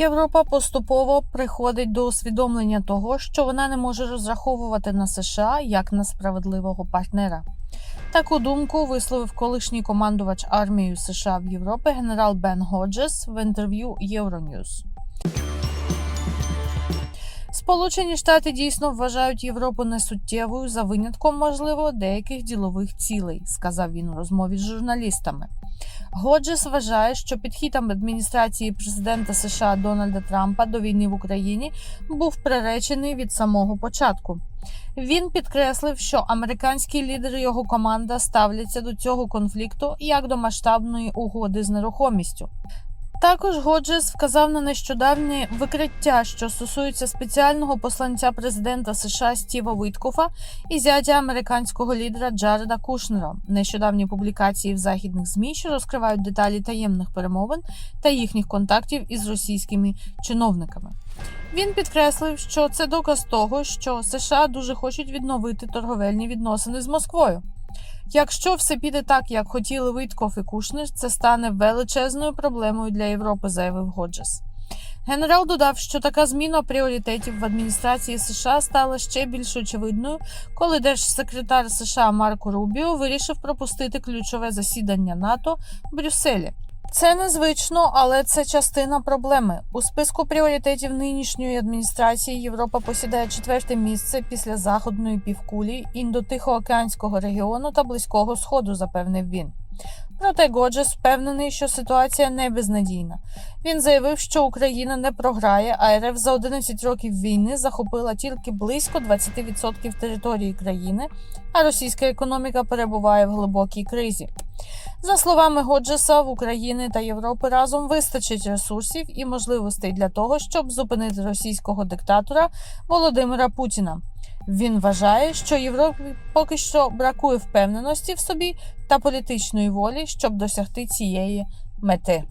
Європа поступово приходить до усвідомлення того, що вона не може розраховувати на США як на справедливого партнера. Таку думку висловив колишній командувач армією США в Європі генерал Бен Годжес в інтерв'ю Euronews. Сполучені Штати дійсно вважають Європу несуттєвою за винятком, можливо, деяких ділових цілей, сказав він у розмові з журналістами. Годжес вважає, що підхід адміністрації президента США Дональда Трампа до війни в Україні був приречений від самого початку. Він підкреслив, що американські лідери його команда ставляться до цього конфлікту як до масштабної угоди з нерухомістю. Також Годжес вказав на нещодавнє викриття, що стосується спеціального посланця президента США Стіва Виткофа і зятя американського лідера Джареда Кушнера. Нещодавні публікації в західних змі, що розкривають деталі таємних перемовин та їхніх контактів із російськими чиновниками. Він підкреслив, що це доказ того, що США дуже хочуть відновити торговельні відносини з Москвою. Якщо все піде так, як хотіли Витков і Кушнер, це стане величезною проблемою для Європи, заявив Годжес. Генерал додав, що така зміна пріоритетів в адміністрації США стала ще більш очевидною, коли держсекретар США Марко Рубіо вирішив пропустити ключове засідання НАТО в Брюсселі. Це незвично, але це частина проблеми. У списку пріоритетів нинішньої адміністрації Європа посідає четверте місце після заходної півкулі індотихоокеанського регіону та близького сходу, запевнив він. Проте Годжес впевнений, що ситуація не безнадійна. Він заявив, що Україна не програє, а РФ за 11 років війни захопила тільки близько 20% території країни, а російська економіка перебуває в глибокій кризі. За словами Годжеса, в Україні та Європи разом вистачить ресурсів і можливостей для того, щоб зупинити російського диктатора Володимира Путіна. Він вважає, що Європі поки що бракує впевненості в собі та політичної волі, щоб досягти цієї мети.